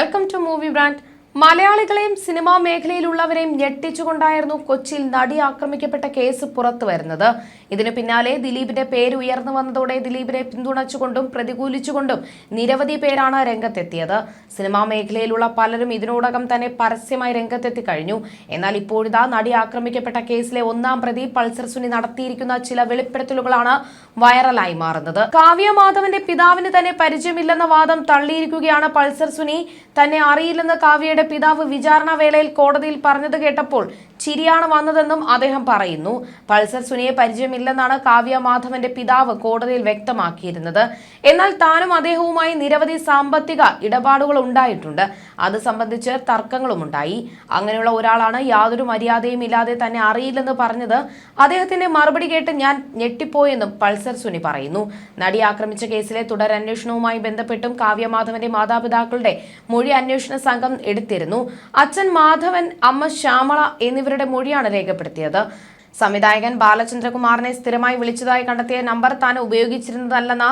Welcome to movie brand മലയാളികളെയും cinema മേഖലയിലുള്ളവരെയും ഞെട്ടിച്ചുകൊണ്ടായിരുന്നു കൊച്ചിയിൽ നടി ആക്രമിക്കപ്പെട്ട കേസ് പുറത്തു വരുന്നത് ഇതിനു പിന്നാലെ ദിലീപിന്റെ പേര് ഉയർന്നു വന്നതോടെ ദിലീപിനെ പിന്തുണച്ചുകൊണ്ടും പ്രതികൂലിച്ചുകൊണ്ടും നിരവധി പേരാണ് രംഗത്തെത്തിയത്. സിനിമാ മേഖലയിലുള്ള പലരും ഇതിനോടകം തന്നെ പരസ്യമായി രംഗത്തെത്തി കഴിഞ്ഞു. എന്നാൽ ഇപ്പോഴിതാ നടി ആക്രമിക്കപ്പെട്ട കേസിലെ ഒന്നാം പ്രതി പൾസർ സുനി നടത്തിയിരിക്കുന്ന ചില വെളിപ്പെടുത്തലുകളാണ് വൈറലായി മാറുന്നത്. കാവ്യ മാധവന്റെ പിതാവിന് തന്നെ പരിചയമില്ലെന്ന വാദം തള്ളിയിരിക്കുകയാണ് പൾസർ സുനി. തന്നെ അറിയില്ലെന്ന് കാവ്യയുടെ പിതാവ് വിചാരണ വേളയിൽ കോടതിയിൽ പറഞ്ഞത് കേട്ടപ്പോൾ ചിരിയാണ് വന്നതെന്നും അദ്ദേഹം പറയുന്നു. പൾസർ സുനിയെ പരിചയമില്ലെന്നാണ് കാവ്യ മാധവന്റെ പിതാവ് കോടതിയിൽ വ്യക്തമാക്കിയിരുന്നത്. എന്നാൽ താനും അദ്ദേഹവുമായി നിരവധി സാമ്പത്തിക ഇടപാടുകൾ ഉണ്ടായിട്ടുണ്ട്. അത് സംബന്ധിച്ച് തർക്കങ്ങളും ഉണ്ടായി അങ്ങനെയുള്ള ഒരാളാണ് യാതൊരു മര്യാദയും ഇല്ലാതെ തന്നെ അറിയില്ലെന്ന് പറഞ്ഞത്. അദ്ദേഹത്തിന്റെ മറുപടി കേട്ട് ഞാൻ ഞെട്ടിപ്പോയെന്നും പൾസർ സുനി പറയുന്നു. നടി ആക്രമിച്ച കേസിലെ തുടരന്വേഷണവുമായി ബന്ധപ്പെട്ടും കാവ്യമാധവന്റെ മാതാപിതാക്കളുടെ മൊഴി അന്വേഷണ സംഘം എടുത്തിരുന്നു. അച്ഛൻ മാധവൻ അമ്മ ശ്യാമള എന്നിവരുടെ മൊഴിയാണ് രേഖപ്പെടുത്തിയത്. സംവിധായകൻ ബാലചന്ദ്രകുമാറിനെ സ്ഥിരമായി വിളിച്ചതായി കണ്ടെത്തിയ നമ്പർ താൻ ഉപയോഗിച്ചിരുന്നതല്ലെന്ന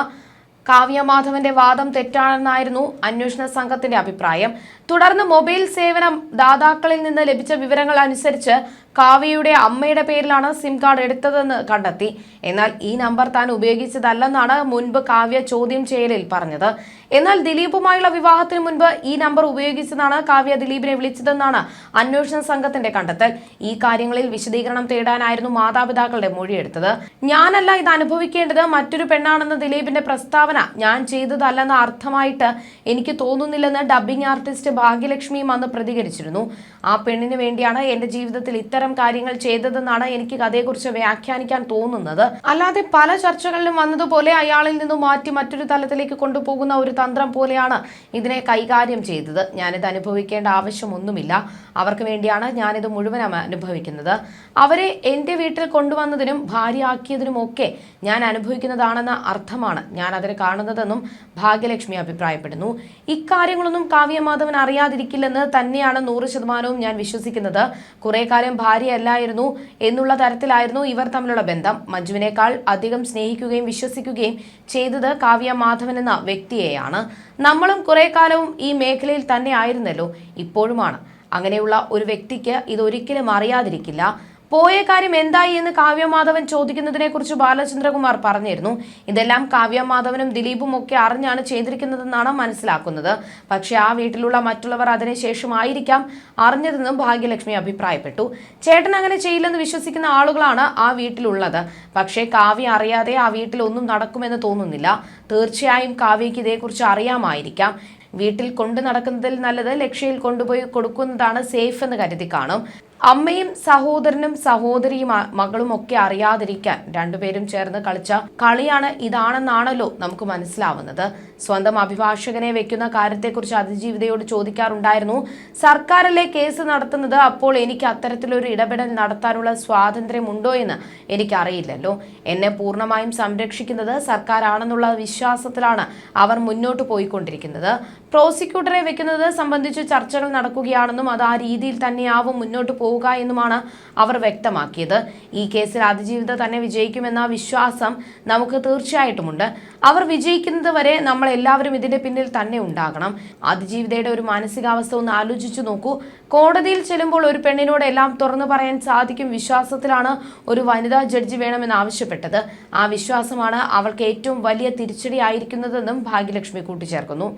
കാവ്യമാധവന്റെ വാദം തെറ്റാണെന്നായിരുന്നു അന്വേഷണ സംഘത്തിന്റെ അഭിപ്രായം. തുടർന്ന് മൊബൈൽ സേവനം ദാതാക്കളിൽ നിന്ന് ലഭിച്ച വിവരങ്ങൾ അനുസരിച്ച് കാവ്യയുടെ അമ്മയുടെ പേരിലാണ് സിം കാർഡ് എടുത്തതെന്ന് കണ്ടെത്തി. എന്നാൽ ഈ നമ്പർ താൻ ഉപയോഗിച്ചതല്ലെന്നാണ് മുൻപ് കാവ്യ ചോദ്യം ചെയ്യലിൽ പറഞ്ഞത്. എന്നാൽ ദിലീപുമായുള്ള വിവാഹത്തിന് മുൻപ് ഈ നമ്പർ ഉപയോഗിച്ചതാണ് കാവ്യ ദിലീപിനെ വിളിച്ചതെന്നാണ് അന്വേഷണ സംഘത്തിന്റെ കണ്ടെത്തൽ. ഈ കാര്യങ്ങളിൽ വിശദീകരണം തേടാനായിരുന്നു മാതാപിതാക്കളുടെ മൊഴിയെടുത്തത്. ഞാനല്ല ഇത് അനുഭവിക്കേണ്ടത് മറ്റൊരു പെണ്ണാണെന്ന ദിലീപിന്റെ പ്രസ്താവന ഞാൻ ചെയ്തതല്ലെന്ന അർത്ഥമായിട്ട് എനിക്ക് തോന്നുന്നില്ലെന്ന് ഡബ്ബിംഗ് ആർട്ടിസ്റ്റ് ഭാഗ്യലക്ഷ്മിയും അന്ന് പ്രതികരിച്ചിരുന്നു. ആ പെണ്ണിന് വേണ്ടിയാണ് എന്റെ ജീവിതത്തിൽ ഇത്തരം കാര്യങ്ങൾ ചെയ്തതെന്നാണ് എനിക്ക് കഥയെക്കുറിച്ച് വ്യാഖ്യാനിക്കാൻ തോന്നുന്നത്. അല്ലാതെ പല ചർച്ചകളിലും വന്നതുപോലെ അയാളിൽ നിന്നും മാറ്റി മറ്റൊരു തലത്തിലേക്ക് കൊണ്ടുപോകുന്ന ഒരു തന്ത്രം പോലെയാണ് ഇതിനെ കൈകാര്യം ചെയ്തത്. ഞാനിത് അനുഭവിക്കേണ്ട ആവശ്യമൊന്നുമില്ല. അവർക്ക് വേണ്ടിയാണ് ഞാനിത് മുഴുവൻ അനുഭവിക്കുന്നത്. അവരെ എന്റെ വീട്ടിൽ കൊണ്ടുവന്നതിനും ഭാര്യയാക്കിയതിനും ഒക്കെ ഞാൻ അനുഭവിക്കുന്നതാണെന്ന അർത്ഥമാണ് ഞാൻ അതിനെ കാണുന്നതെന്നും ഭാഗ്യലക്ഷ്മി അഭിപ്രായപ്പെടുന്നു. ഇക്കാര്യങ്ങളൊന്നും കാവ്യമാധവൻ അറിയാതിരിക്കില്ലെന്ന് തന്നെയാണ് നൂറ് ശതമാനവും ഞാൻ വിശ്വസിക്കുന്നത്. കുറെ കാലം ഭാര്യയല്ലായിരുന്നു എന്നുള്ള തരത്തിലായിരുന്നു ഇവർ തമ്മിലുള്ള ബന്ധം. മഞ്ജുവിനേക്കാൾ അധികം സ്നേഹിക്കുകയും വിശ്വസിക്കുകയും ചെയ്തത് കാവ്യ മാധവൻ എന്ന വ്യക്തിയെയാണ്. നമ്മളും കുറെ കാലവും ഈ മേഖലയിൽ തന്നെ ആയിരുന്നല്ലോ ഇപ്പോഴുമാണ്. അങ്ങനെയുള്ള ഒരു വ്യക്തിക്ക് ഇതൊരിക്കലും അറിയാതിരിക്കില്ല. പോയ കാര്യം എന്തായി എന്ന് കാവ്യമാധവൻ ചോദിക്കുന്നതിനെ കുറിച്ച് ബാലചന്ദ്രകുമാർ പറഞ്ഞിരുന്നു. ഇതെല്ലാം കാവ്യമാധവനും ദിലീപും ഒക്കെ അറിഞ്ഞാണ് ചെയ്തിരിക്കുന്നതെന്നാണ് മനസ്സിലാക്കുന്നത്. പക്ഷെ ആ വീട്ടിലുള്ള മറ്റുള്ളവർ അതിനുശേഷമായിരിക്കാം അറിഞ്ഞതെന്നും ഭാഗ്യലക്ഷ്മി അഭിപ്രായപ്പെട്ടു. ചേട്ടൻ അങ്ങനെ ചെയ്യില്ലെന്ന് വിശ്വസിക്കുന്ന ആളുകളാണ് ആ വീട്ടിലുള്ളത്. പക്ഷേ കാവ്യ അറിയാതെ ആ വീട്ടിലൊന്നും നടക്കുമെന്ന് തോന്നുന്നില്ല. തീർച്ചയായും കാവ്യയ്ക്ക് ഇതേക്കുറിച്ച് അറിയാമായിരിക്കാം. വീട്ടിൽ കൊണ്ടു നടക്കുന്നതിൽ നല്ലത് ലക്ഷ്യയിൽ കൊണ്ടുപോയി കൊടുക്കുന്നതാണ് സേഫ് എന്ന് കരുതി കാണും. അമ്മയും സഹോദരനും സഹോദരിയും മകളും ഒക്കെ അറിയാതിരിക്കാൻ രണ്ടുപേരും ചേർന്ന് കളിച്ച കളിയാണ് ഇതാണെന്നാണല്ലോ നമുക്ക് മനസ്സിലാവുന്നത്. സ്വന്തം അഭിഭാഷകനെ വെക്കുന്ന കാര്യത്തെക്കുറിച്ച് അതിജീവിതയോട് ചോദിക്കാറുണ്ടായിരുന്നു. സർക്കാരല്ലേ കേസ് നടത്തുന്നത്? അപ്പോൾ എനിക്ക് അത്തരത്തിലൊരു ഇടപെടൽ നടത്താനുള്ള സ്വാതന്ത്ര്യമുണ്ടോ എന്ന് എനിക്കറിയില്ലല്ലോ. എന്നെ പൂർണമായും സംരക്ഷിക്കുന്നത് സർക്കാരാണെന്നുള്ള വിശ്വാസത്തിലാണ് അവർ മുന്നോട്ട് പോയിക്കൊണ്ടിരിക്കുന്നത്. പ്രോസിക്യൂട്ടറെ വെക്കുന്നത് സംബന്ധിച്ച് ചർച്ചകൾ നടക്കുകയാണെന്നും അത് ആ രീതിയിൽ തന്നെയാവും മുന്നോട്ട് പോവുക എന്നുമാണ് അവർ വ്യക്തമാക്കിയത്. ഈ കേസിൽ അതിജീവിത തന്നെ വിജയിക്കുമെന്ന വിശ്വാസം നമുക്ക് തീർച്ചയായിട്ടുമുണ്ട്. അവർ വിജയിക്കുന്നത് വരെ നമ്മൾ എല്ലാവരും ഇതിന്റെ പിന്നിൽ തന്നെ ഉണ്ടാകണം. അതിജീവിതയുടെ ഒരു മാനസികാവസ്ഥ ഒന്ന് ആലോചിച്ചു നോക്കൂ. കോടതിയിൽ ചെല്ലുമ്പോൾ ഒരു പെണ്ണിനോട് എല്ലാം തുറന്നു പറയാൻ സാധിക്കും വിശ്വാസത്തിലാണ് ഒരു വനിതാ ജഡ്ജി വേണമെന്ന് ആവശ്യപ്പെട്ടത്. ആ വിശ്വാസമാണ് അവൾക്ക് ഏറ്റവും വലിയ തിരിച്ചടിയായിരിക്കുന്നതെന്നും ഭാഗ്യലക്ഷ്മി കൂട്ടിച്ചേർക്കുന്നു.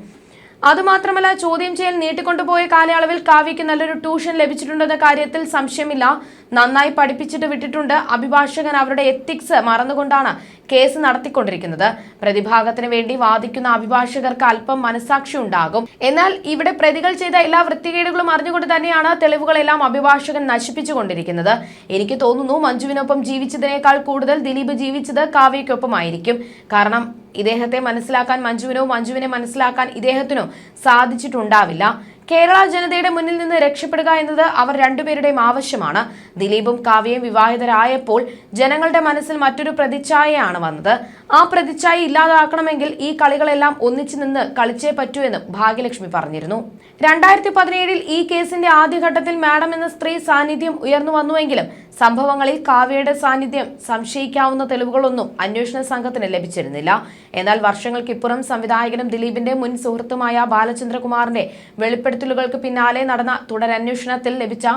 അതുമാത്രമല്ല ചോദ്യം ചെയ്യൽ നീട്ടിക്കൊണ്ടുപോയ കാലയളവിൽ കാവ്യയ്ക്ക് നല്ലൊരു ട്യൂഷൻ ലഭിച്ചിട്ടുണ്ടെന്ന കാര്യത്തിൽ സംശയമില്ല. നന്നായി പഠിപ്പിച്ചിട്ട് വിട്ടിട്ടുണ്ട്. അഭിഭാഷകൻ അവരുടെ എത്തിക്സ് മറന്നുകൊണ്ടാണ് കേസ് നടത്തിക്കൊണ്ടിരിക്കുന്നത്. പ്രതിഭാഗത്തിന് വേണ്ടി വാദിക്കുന്ന അഭിഭാഷകർക്ക് അല്പം മനസാക്ഷി ഉണ്ടാകും. എന്നാൽ ഇവിടെ പ്രതികൾ ചെയ്ത എല്ലാ വൃത്തികേടുകളും അറിഞ്ഞുകൊണ്ട് തന്നെയാണ് തെളിവുകളെല്ലാം അഭിഭാഷകൻ നശിപ്പിച്ചുകൊണ്ടിരിക്കുന്നത്. എനിക്ക് തോന്നുന്നു മഞ്ജുവിനൊപ്പം ജീവിച്ചതിനേക്കാൾ കൂടുതൽ ദിലീപ് ജീവിച്ചത് കാവ്യയ്ക്കൊപ്പമായിരിക്കും. കാരണം ഇദ്ദേഹത്തെ മനസ്സിലാക്കാൻ മഞ്ജുവിനോ മഞ്ജുവിനെ മനസ്സിലാക്കാൻ ഇദ്ദേഹത്തിനോ സാധിച്ചിട്ടുണ്ടാവില്ല. കേരള ജനതയുടെ മുന്നിൽ നിന്ന് രക്ഷപ്പെടുക എന്നത് അവർ രണ്ടുപേരുടെയും ആവശ്യമാണ്. ദിലീപും കാവ്യയും വിവാഹിതരായപ്പോൾ ജനങ്ങളുടെ മനസ്സിൽ മറ്റൊരു പ്രതിച്ഛായയാണ് വന്നത്. ആ പ്രതിച്ഛായ ഇല്ലാതാക്കണമെങ്കിൽ ഈ കളികളെല്ലാം ഒന്നിച്ചു നിന്ന് കളിച്ചേ പറ്റൂ എന്ന് ഭാഗ്യലക്ഷ്മി പറഞ്ഞിരുന്നു. രണ്ടായിരത്തി പതിനേഴിൽ ഈ കേസിന്റെ ആദ്യഘട്ടത്തിൽ മാഡം എന്ന സ്ത്രീ സാന്നിധ്യം ഉയർന്നു വന്നുവെങ്കിലും സംഭവങ്ങളിൽ കാവ്യയുടെ സാന്നിധ്യം സംശയിക്കാവുന്ന തെളിവുകളൊന്നും അന്വേഷണ സംഘത്തിന് ലഭിച്ചിരുന്നില്ല. എന്നാൽ വർഷങ്ങൾക്കിപ്പുറം സംവിധായകനും ദിലീപിന്റെ മുൻ സുഹൃത്തുമായ ബാലചന്ദ്രകുമാറിന്റെ വെളിപ്പെടുത്തലുകൾക്ക് പിന്നാലെ നടന്ന തുടരന്വേഷണത്തിൽ ലഭിച്ച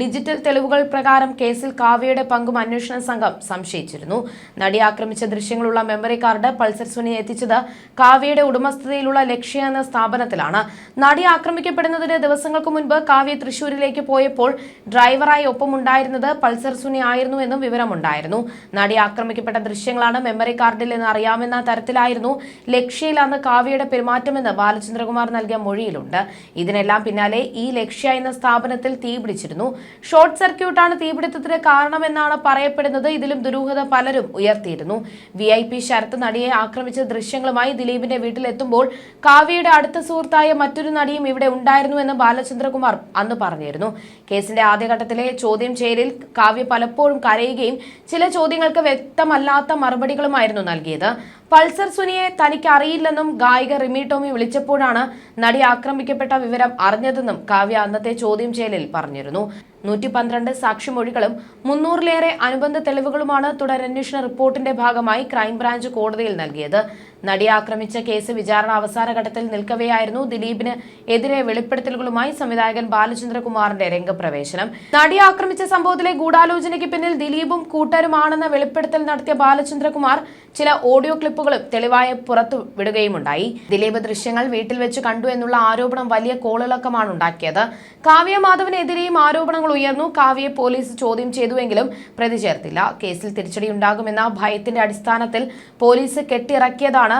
ഡിജിറ്റൽ തെളിവുകൾ പ്രകാരം കേസിൽ കാവ്യയുടെ പങ്കും അന്വേഷണ സംഘം സംശയിച്ചിരുന്നു. നടി ആക്രമിച്ച ദൃശ്യങ്ങളുള്ള മെമ്മറി കാർഡ് പൾസർ സുനി എത്തിച്ചത് കാവ്യയുടെ ഉടമസ്ഥതയിലുള്ള ലക്ഷ്യ എന്ന സ്ഥാപനത്തിലാണ്. നടി ആക്രമിക്കപ്പെടുന്നതിന് ദിവസങ്ങൾക്ക് മുൻപ് കാവ്യ തൃശൂരിലേക്ക് പോയപ്പോൾ ഡ്രൈവറായി ഒപ്പമുണ്ടായിരുന്നത് പൾസർ സുനി ആയിരുന്നു എന്നും വിവരമുണ്ടായിരുന്നു. നടി ആക്രമിക്കപ്പെട്ട ദൃശ്യങ്ങളാണ് മെമ്മറി കാർഡിൽ നിന്ന് അറിയാമെന്ന തരത്തിലായിരുന്നു ലക്ഷ്യയിൽ അന്ന് കാവ്യയുടെ പെരുമാറ്റമെന്ന് ബാലചന്ദ്രകുമാർ നൽകിയ മൊഴിയിലുണ്ട്. ഇതിനെല്ലാം പിന്നാലെ ഈ ലക്ഷ്യ എന്ന സ്ഥാപനത്തിൽ തീപിടിച്ചിരുന്നു ഷോർട്ട് സർക്യൂട്ടാണ് തീപിടുത്തത്തിന് കാരണമെന്നാണ് പറയപ്പെടുന്നത്. ഇതിലും ദുരൂഹത പലരും ഉയർത്തിയിരുന്നു. വി ഐ പി ശരത്ത് നടിയെ ആക്രമിച്ച ദൃശ്യങ്ങളുമായി ദിലീപിന്റെ വീട്ടിലെത്തുമ്പോൾ കാവ്യയുടെ അടുത്ത സുഹൃത്തായ മറ്റൊരു നടിയും ഇവിടെ ഉണ്ടായിരുന്നു എന്ന് ബാലചന്ദ്രകുമാർ അന്ന് പറഞ്ഞിരുന്നു. കേസിന്റെ ആദ്യഘട്ടത്തിലെ ചോദ്യം ചെയ്യലിൽ കാവ്യ പലപ്പോഴും കരയുകയും ചില ചോദ്യങ്ങൾക്ക് വ്യക്തമല്ലാത്ത മറുപടികളുമായിരുന്നു നൽകിയത്. പൾസർ സുനിയെ തനിക്ക് അറിയില്ലെന്നും ഗായിക റിമി ടോമി വിളിച്ചപ്പോഴാണ് നടി ആക്രമിക്കപ്പെട്ട വിവരം അറിഞ്ഞതെന്നും കാവ്യ അന്നത്തെ ചോദ്യം ചെയ്യലിൽ പറഞ്ഞിരുന്നു. നൂറ്റി പന്ത്രണ്ട് സാക്ഷിമൊഴികളും മുന്നൂറിലേറെ അനുബന്ധ തെളിവുകളുമാണ് തുടരന്വേഷണ റിപ്പോർട്ടിന്റെ ഭാഗമായി ക്രൈംബ്രാഞ്ച് കോടതിയിൽ നൽകിയത്. നടിയെ ആക്രമിച്ച കേസ് വിചാരണ അവസാന ഘട്ടത്തിൽ നിൽക്കവെയായിരുന്നു ദിലീപിന് എതിരെ വെളിപ്പെടുത്തലുകളുമായി സംവിധായകൻ ബാലചന്ദ്രകുമാറിന്റെ രംഗപ്രവേശനം. നടിയെ ആക്രമിച്ച സംഭവത്തിലെ ഗൂഢാലോചനയ്ക്ക് പിന്നിൽ ദിലീപും കൂട്ടരുമാണെന്ന വെളിപ്പെടുത്തൽ നടത്തിയ ബാലചന്ദ്രകുമാർ ചില ഓഡിയോ ക്ലിപ്പുകളും തെളിവായി പുറത്തു വിടുകയുമുണ്ടായി. ദിലീപ് ദൃശ്യങ്ങൾ വീട്ടിൽ വെച്ച് കണ്ടു എന്നുള്ള ആരോപണം വലിയ കോളിളക്കമാണ് ഉണ്ടാക്കിയത് കാവ്യ മാധവനെതിരെയും ആരോപണങ്ങൾ ഉയർന്നു. കാവ്യയെ പോലീസ് ചോദ്യം ചെയ്തുവെങ്കിലും പ്രതി ചേർത്തില്ല കേസിൽ തിരിച്ചടിയുണ്ടാകുമെന്ന ഭയത്തിന്റെ അടിസ്ഥാനത്തിൽ പോലീസ് കെട്ടിറക്കിയതാണ്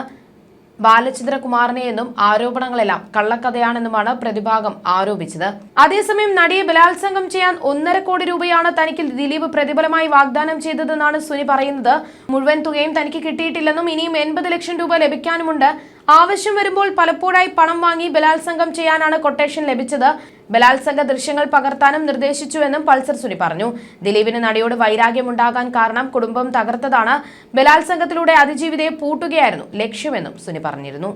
ബാലചന്ദ്രകുമാറിനെയെന്നും ആരോപണങ്ങളെല്ലാം കള്ളക്കഥയാണെന്നുമാണ് പ്രതിഭാഗം ആരോപിച്ചത്. അതേസമയം നടിയെ ബലാത്സംഗം ചെയ്യാൻ ഒന്നര കോടി രൂപയാണ് തനിക്ക് ദിലീപ് പ്രതിഫലമായി വാഗ്ദാനം ചെയ്തതെന്നാണ് സുനി പറയുന്നത്. മുഴുവൻ തുകയും തനിക്ക് കിട്ടിയിട്ടില്ലെന്നും ഇനിയും എൺപത് ലക്ഷം രൂപ ലഭിക്കാനുമുണ്ട്. ആവശ്യം വരുമ്പോൾ പലപ്പോഴായി പണം വാങ്ങി ബലാത്സംഗം ചെയ്യാനാണ് കൊട്ടേഷൻ ലഭിച്ചത്. ബലാത്സംഗ ദൃശ്യങ്ങൾ പകർത്താനും നിർദ്ദേശിച്ചുവെന്നും പൾസർ സുനി പറഞ്ഞു. ദിലീപിന് നടിയോട് വൈരാഗ്യമുണ്ടാകാൻ കാരണം കുടുംബം തകർത്തതാണ്. ബലാത്സംഗത്തിലൂടെ അതിജീവിതയെ പൂട്ടുകയായിരുന്നു ലക്ഷ്യമെന്നും സുനി പറഞ്ഞിരുന്നു.